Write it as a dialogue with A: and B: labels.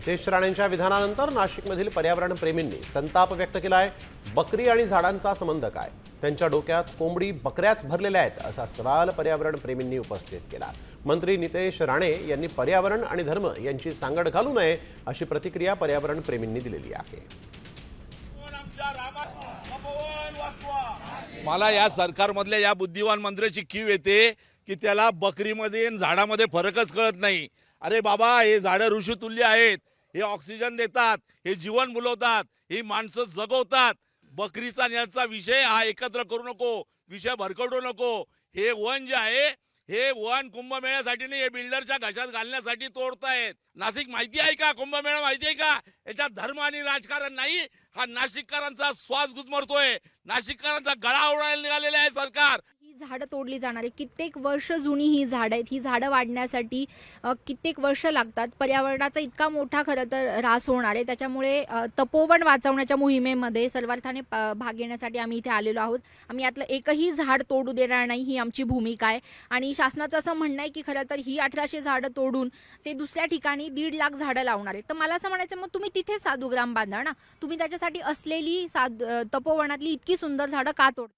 A: नितेश राणेंच्या विधानानंतर नाशिकमधील पर्यावरण प्रेमींनी संताप व्यक्त केला आहे बकरी आणि झाडांचा संबंध काय? त्यांच्या डोक्यात कोंबडी बकऱ्याच भरलेल्या आहेत असा सवाल पर्यावरण प्रेमींनी उपस्थित केला. मंत्री नितेश राणे यांनी पर्यावरण आणि धर्म यांची सांगड घालू नये अशी प्रतिक्रिया पर्यावरण प्रेमींनी दिलेली आहे.
B: मला या सरकारमधल्या या बुद्धिवान मंत्र्याची कीव येते की त्याला बकरीमध्ये झाडामध्ये फरकच कळत नाही. अरे बाबा हे झाडं ऋषितुल्य आहेत. हे ऑक्सिजन देतात हे जीवन बुलवतात ही माणसं जगवतात. बकरीचा यांचा याचा विषय हा एकत्र करू नको विषय भरकटू नको. हे वन जे आहे हे वन कुंभमेळ्यासाठी नाही हे बिल्डरच्या घशात घालण्यासाठी तोडतायत. नाशिक माहिती आहे का? कुंभमेळा माहिती आहे का? याच्यात धर्म आणि राजकारण नाही हा नाशिककरांचा श्वास गुदमरतोय. नाशिककरांचा गळा ओढायला निघालेला आहे सरकार.
C: झाडं तोडली जाणार आहे. कित्येक वर्ष जुनी ही झाडं आहेत. ही झाडं वाढण्यासाठी कित्येक वर्ष लागतात. पर्यावरणाचा इतका मोठा खरं तर ऱ्हास होणार आहे. त्याच्यामुळे तपोवन वाचवण्याच्या मोहिमेमध्ये सर्वार्थाने प- भाग घेण्यासाठी आम्ही इथे आलेलो आहोत. आम्ही यातलं एकही झाड तोडू देणार नाही ही आमची भूमिका आहे. आणि शासनाचं असं म्हणणं आहे की खरं तर ही अठराशे झाडं तोडून ते दुसऱ्या ठिकाणी दीड लाख झाडं लावणार आहेत. तर मला असं म्हणायचं मग तुम्ही तिथेच साधूग्राम बांधा ना. तुम्ही त्याच्यासाठी असलेली साध तपोवनातली इतकी सुंदर झाडं का तोड